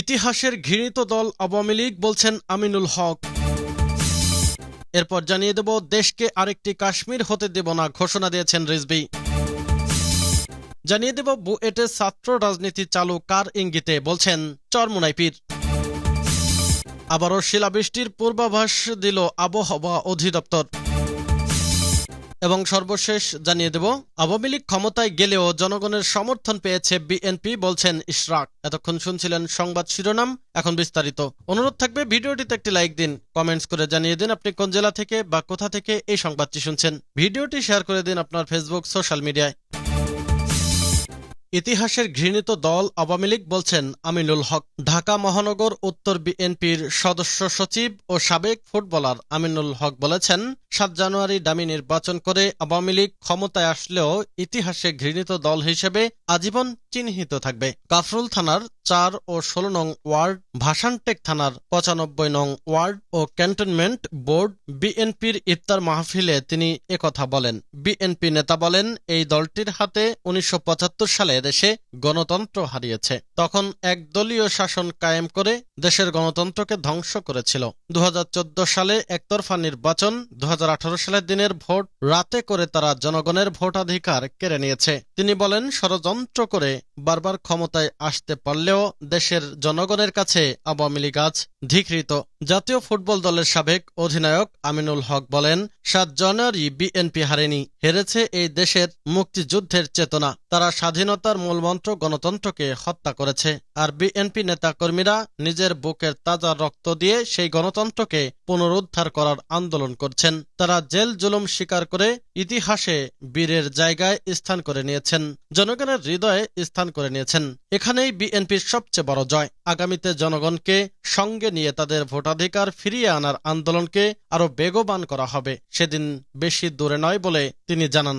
ইতিহাসের ঘৃণিত দল আওয়ামী লীগ বলছেন আমিনুল হক। এরপর জানিয়ে দেব, দেশকে আরেকটি কাশ্মীর হতে দেব না ঘোষণা দিয়েছেন রিজবি জানিয়ে দেব বুয়েটে ছাত্র রাজনীতি চালু কার ইঙ্গিতে বলছেন চরমুনাইপির আবারও শিলাবৃষ্টির পূর্বাভাস দিল আবহাওয়া অধিদপ্তর। এবং সর্বশেষ জানিয়ে দেব, আওয়ামী লীগ ক্ষমতায় গেলেও জনগণের সমর্থন পেয়েছে বিএনপি, বলছেন ইশরাক। এতক্ষণ শুনছিলেন সংবাদ শিরোনাম, এখন বিস্তারিত। অনুরোধ থাকবে ভিডিওটিতে একটি লাইক দিন, কমেন্টস করে জানিয়ে দিন আপনি কোন জেলা থেকে বা কোথা থেকে এই সংবাদটি শুনছেন। ভিডিওটি শেয়ার করে দিন আপনার ফেসবুক, সোশ্যাল মিডিয়ায়। ইতিহাসের ঘৃণিত দল আওয়ামী লীগ বলছেন আমিনুল হক। ঢাকা মহানগর উত্তর বিএনপির সদস্য সচিব ও সাবেক ফুটবলার আমিনুল হক বলেছেন, সাত জানুয়ারি দামি নির্বাচন করে আওয়ামী লীগ ক্ষমতায় আসলেও ইতিহাসে ঘৃণিত দল হিসেবে আজীবন চিহ্নিত থাকবে। কাফরুল থানার চার ও ষোলো নং ওয়ার্ড, ভাসানটেক থানার পঁচানব্বই নং ওয়ার্ড ও ক্যান্টনমেন্ট বোর্ড বিএনপির ইফতার মাহফিলে তিনি একথা বলেন। বিএনপি নেতা বলেন, এই দলটির হাতে উনিশশো পঁচাত্তর সালে দেশে গণতন্ত্র হারিয়েছে। তখন একদলীয় শাসন কায়েম করে দেশের গণতন্ত্রকে ধ্বংস করেছিল। দু হাজার চোদ্দ সালে একতরফা নির্বাচন দু হাজার আঠারো সালের দিনের ভোট, রাতে করে তারা জনগণের ভোটাধিকার কেড়ে নিয়েছে। তিনি বলেন, ষড়যন্ত্র করে বারবার ক্ষমতায় আসতে পারলেও দেশের জনগণের কাছে আওয়ামী লীগ আজ ধিকৃত। জাতীয় ফুটবল দলের সাবেক অধিনায়ক আমিনুল হক বলেন, সাত জানুয়ারি বিএনপি হারেনি, হেরেছে এই দেশের মুক্তিযুদ্ধের চেতনা। তারা স্বাধীনতার মূলমন্ত্র গণতন্ত্রকে হত্যা করেছে, আর বিএনপি নেতাকর্মীরা নিজের বুকের তাজা রক্ত দিয়ে সেই গণতন্ত্রকে পুনরুদ্ধার করার আন্দোলন করছেন। তারা জেল জুলুম স্বীকার করে ইতিহাসে বীরের জায়গায় স্থান করে নিয়েছেন, জনগণের হৃদয়ে স্থান করে নিয়েছেন। এখানেই বিএনপির সবচেয়ে বড় জয়। আগামীতে জনগণকে সঙ্গে নিয়ে তাদের ভোটাধিকার ফিরিয়ে আনার আন্দোলনকে আরও বেগবান করা হবে। সেদিন বেশি দূরে নয় বলে তিনি জানান।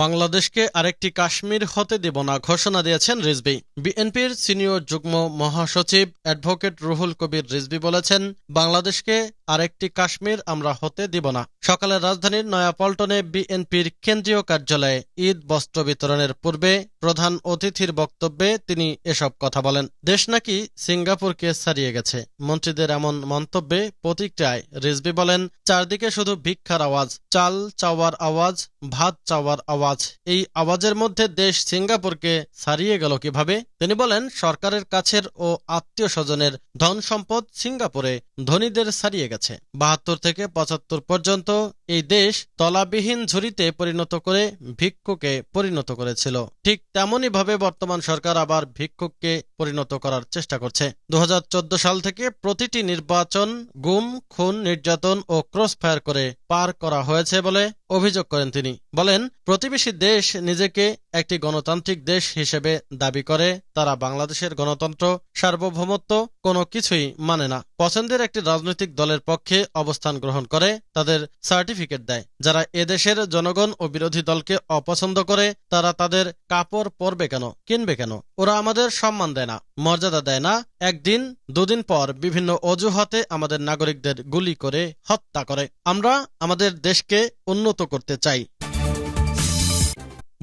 বাংলাদেশকে আরেকটি কাশ্মীর হতে দেব না ঘোষণা দিয়েছেন রিজবি বিএনপির সিনিয়র যুগ্ম মহাসচিব অ্যাডভোকেট রুহুল কবির রিজবি বলেছেন, বাংলাদেশকে আরেকটি কাশ্মীর আমরা হতে দিব না। সকালে রাজধানীর নয়াপল্টনে বিএনপির কেন্দ্রীয় কার্যালয়ে ঈদ বস্ত্র বিতরণের পূর্বে প্রধান অতিথির বক্তব্যে তিনি এসব কথা বলেন। দেশ নাকি সিঙ্গাপুরকে ছাড়িয়ে গেছে। মন্ত্রীদের এমন মন্তব্যে প্রতিক্রিয়ায় রিজবি বলেন, চারদিকে শুধু ভিক্ষার আওয়াজ, চাল চাওয়ার আওয়াজ, ভাত চাওয়ার আওয়াজ এই আওয়াজের মধ্যে দেশ সিঙ্গাপুরকে ছাড়িয়ে গেল কীভাবে? তিনি বলেন, সরকারের কাছের ও আত্মীয় স্বজনের ধন সম্পদ সিঙ্গাপুরে ধনীদের ছাড়িয়ে গেছে। বাহাত্তর থেকে পঁচাত্তর পর্যন্ত এই দেশ তলাবিহীন ঝুড়িতে পরিণত করে ভিক্ষুকে পরিণত করেছিল। ঠিক তেমনই ভাবে বর্তমান সরকার আবার ভিক্ষুককে পরিণত করার চেষ্টা করছে। দু হাজার চোদ্দ সাল থেকে প্রতিটি নির্বাচন গুম, খুন, নির্যাতন ও ক্রস ফায়ার করে পার করা হয়েছে বলে অভিযোগ করেন তিনি। বলেন, প্রতিবেশী দেশ নিজেকে একটি গণতান্ত্রিক দেশ হিসেবে দাবি করে, তারা বাংলাদেশের গণতন্ত্র, সার্বভৌমত্ব কোনো কিছুই মানে না। পছন্দের একটি রাজনৈতিক দলের পক্ষে অবস্থান গ্রহণ করে, তাদের সার্টিফিকেট দেয়। যারা এদেশের জনগণ ও বিরোধী দলকে অপছন্দ করে, তারা তাদের কাপড় পরবে কেন, কিনবে কেন? ওরা আমাদের সম্মান দেয় না, মর্যাদা দেয় না। একদিন, দুদিন পর বিভিন্ন অজুহাতে আমাদের নাগরিকদের গুলি করে হত্যা করে। আমরা আমাদের দেশকে উন্নত করতে চাই।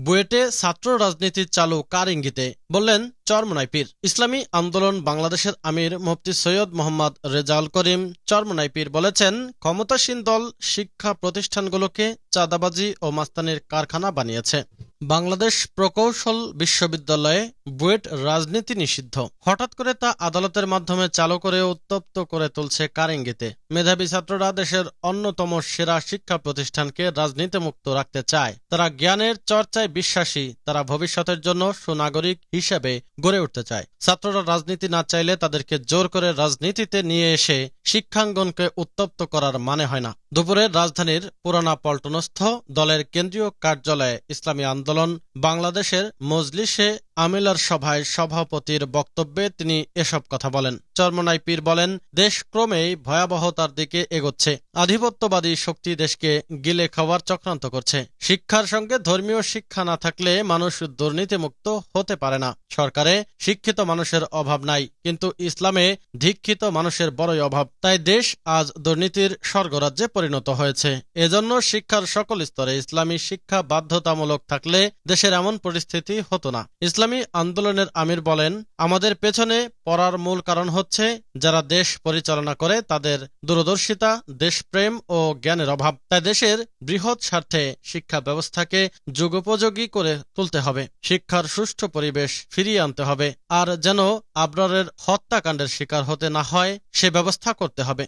বুয়েটে ছাত্র রাজনীতি চালু কার ইঙ্গিতে? বললেন চরমনাইপির ইসলামী আন্দোলন বাংলাদেশের আমির মুফতি সৈয়দ মোহাম্মদ রেজাউল করিম চরমনাইপির বলেছেন, ক্ষমতাসীন দল শিক্ষা প্রতিষ্ঠানগুলোকে চাঁদাবাজি ও মাস্তানির কারখানা বানিয়েছে। বাংলাদেশ প্রকৌশল বিশ্ববিদ্যালয়ে বুয়েট রাজনীতি নিষিদ্ধ। হঠাৎ করে তা আদালতের মাধ্যমে চালু করে উত্তপ্ত করে তুলছে কারেঙ্গিতে মেধাবী ছাত্ররা দেশের অন্যতম সেরা শিক্ষা প্রতিষ্ঠানকে রাজনীতি মুক্ত রাখতে চায়। তারা জ্ঞানের চর্চায় বিশ্বাসী, তারা ভবিষ্যতের জন্য সুনাগরিক হিসেবে গড়ে উঠতে চায়। ছাত্ররা রাজনীতি না চাইলে তাদেরকে জোর করে রাজনীতিতে নিয়ে এসে শিক্ষাঙ্গনকে উত্তপ্ত করার মানে হয় না। দুপুরে রাজধানীর পুরানা পল্টনস্থ দলের কেন্দ্রীয় কার্যালয়ে ইসলামী আন্দোলন, বাংলাদেশের মজলিসে আমিলার সভায় সভাপতির বক্তব্যে তিনি এসব কথা বলেন। চরমনাই পীর বলেন, দেশ ক্রমেই ভয়াবহতার দিকে এগোচ্ছে। আধিপত্যবাদী শক্তি দেশকে গিলে খাওয়ার চক্রান্ত করছে। শিক্ষার সঙ্গে ধর্মীয় শিক্ষা না থাকলে মানুষ দুর্নীতিমুক্ত হতে পারে না। সরকারে শিক্ষিত মানুষের অভাব নাই, কিন্তু ইসলামে দীক্ষিত মানুষের বড়ই অভাব। তাই দেশ আজ দুর্নীতির স্বর্গরাজ্যে পরিণত হয়েছে। এজন্য শিক্ষার সকল স্তরে ইসলামী শিক্ষা বাধ্যতামূলক থাকলে দেশের এমন পরিস্থিতি হতো না। ইসলামী ইসলামী আন্দোলনের আমির বলেন, আমাদের পেছনে পড়ার মূল কারণ হচ্ছে যারা দেশ পরিচালনা করে তাদের দূরদর্শিতা, দেশপ্রেম ও জ্ঞানের অভাব। তাই দেশের বৃহৎ স্বার্থে শিক্ষা ব্যবস্থাকে যুগোপযোগী করে তুলতে হবে। শিক্ষার সুষ্ঠু পরিবেশ ফিরিয়ে আনতে হবে। আর যেন আবরারের হত্যাকাণ্ডের শিকার হতে না হয়, সে ব্যবস্থা করতে হবে।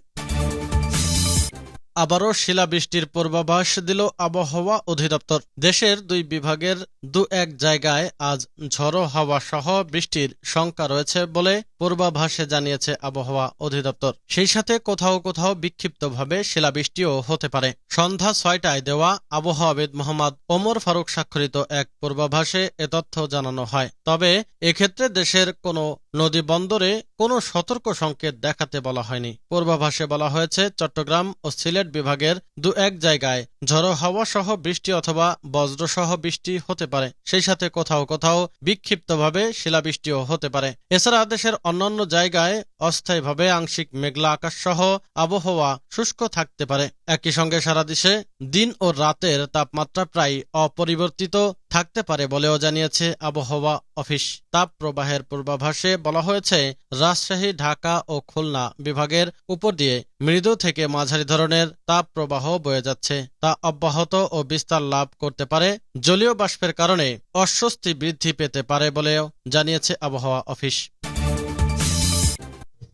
আবারও শিলাবৃষ্টির পূর্বাভাস দিল আবহাওয়া অধিদপ্তর। দেশের দুই বিভাগের দু এক জায়গায় আজ ঝড়ো হাওয়া সহ বৃষ্টির শঙ্কা রয়েছে বলে পূর্বাভাসে জানিয়েছে আবহাওয়া অধিদপ্তর। সেই সাথে কোথাও কোথাও বিক্ষিপ্তভাবে শিলাবৃষ্টিও হতে পারে। সন্ধ্যা ছয়টায় দেওয়া আবহাওয়াবিদ মোহাম্মদ ওমর ফারুক স্বাক্ষরিত এক পূর্বাভাসে এ তথ্য জানানো হয়। তবে এক্ষেত্রে দেশের কোনো নদী বন্দরে কোনো সতর্ক সংকেত দেখাতে বলা হয়নি। পূর্বাভাসে বলা হয়েছে, চট্টগ্রাম ও সিলেট বিভাগের দু এক জায়গায় ঝড়ো হাওয়া সহ বৃষ্টি অথবা বজ্রসহ বৃষ্টি হতে পারে। সেই সাথে কোথাও কোথাও বিক্ষিপ্তভাবে শিলাবৃষ্টিও হতে পারে। এছাড়া দেশের অন্যান্য জায়গায় অস্থায়ীভাবে আংশিক মেঘলা আকাশ সহ আবহাওয়া শুষ্ক থাকতে পারে। একই সঙ্গে সারা দেশে দিন ও রাতের তাপমাত্রা প্রায় অপরিবর্তিত থাকতে পারে বলেও জানিয়েছে আবহাওয়া অফিস। তাপ প্রবাহের পূর্বাভাসে বলা হয়েছে, রাজশাহী, ঢাকা ও খুলনা বিভাগের উপর দিয়ে মৃদু থেকে মাঝারি ধরনের তাপ প্রবাহ বয়ে যাচ্ছে। তা অব্যাহত ও বিস্তার লাভ করতে পারে, জলীয় বাষ্পের কারণে অস্বস্তি বৃদ্ধি পেতে পারে বলেও জানিয়েছে আবহাওয়া অফিস।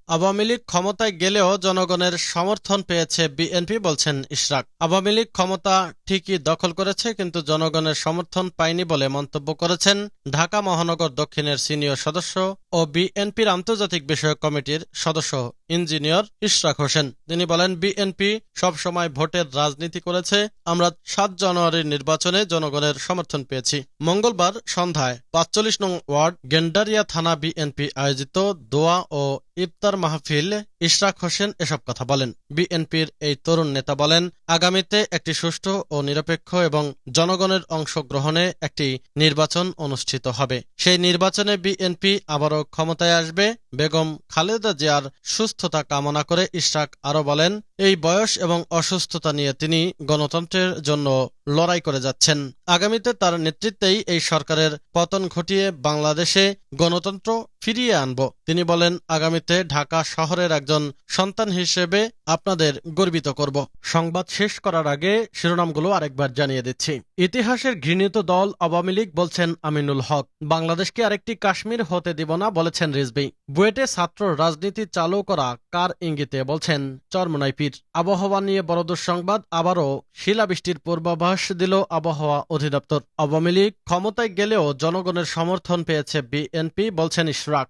আওয়ামী লীগ ক্ষমতায় গেলেও জনগণের সমর্থন পেয়েছে বিএনপি, বলছেন ইশরাক। আওয়ামী লীগ ক্ষমতা ঠিকই দখল করেছে, কিন্তু জনগণের সমর্থন পায়নি বলে মন্তব্য করেছেন ঢাকা মহানগর দক্ষিণের সিনিয়র সদস্য ও বিএনপির আন্তর্জাতিক বিষয়ক কমিটির সদস্য ইঞ্জিনিয়র ইশরাক হোসেন। তিনি বলেন, বিএনপি সবসময় ভোটের রাজনীতি করেছে। আমরা সাত জানুয়ারির নির্বাচনে জনগণের সমর্থন পেয়েছি। মঙ্গলবার সন্ধ্যায় পাঁচচল্লিশ নং ওয়ার্ড গেন্ডারিয়া থানা বিএনপি আয়োজিত দোয়া ও ইফতার মাহফিল, ইশরাক হোসেন এসব কথা বলেন। বিএনপির এই তরুণ নেতা বলেন, আগামীতে একটি সুষ্ঠু ও নিরপেক্ষ এবং জনগণের অংশগ্রহণে একটি নির্বাচন অনুষ্ঠিত হবে। সেই নির্বাচনে বিএনপি আবারও ক্ষমতায় আসবে। বেগম খালেদা জিয়ার সুস্থতা কামনা করে ইশরাক আরও বলেন এই বয়স এবং অসুস্থতা নিয়ে তিনি গণতন্ত্রের জন্য লড়াই করে যাচ্ছেন। আগামীতে তার নেতৃত্বেই এই সরকারের পতন ঘটিয়ে বাংলাদেশে গণতন্ত্র ফিরিয়ে আনব। তিনি বলেন, আগামীতে ঢাকা শহরের একজন সন্তান হিসেবে আপনাদের গর্বিত করব। সংবাদ শেষ করার আগে শিরোনামগুলো আরেকবার জানিয়ে দিচ্ছি। ইতিহাসের ঘৃণিত দল আওয়ামী লীগ বলছেন আমিনুল হক। বাংলাদেশকে আরেকটি কাশ্মীর হতে দিব না, বলেছেন রিজবি বুয়েটে ছাত্র রাজনীতি চালু করা কার ইঙ্গিতে বলছেন চরমনাই পীর আবহাওয়া নিয়ে বড় সংবাদ আবারও শিলাবৃষ্টির পূর্বাভাস দিল আবহাওয়া অধিদপ্তর। আওয়ামী লীগ ক্ষমতায় গেলেও জনগণের সমর্থন পেয়েছে বিএনপি, বলছেন ইশরাক।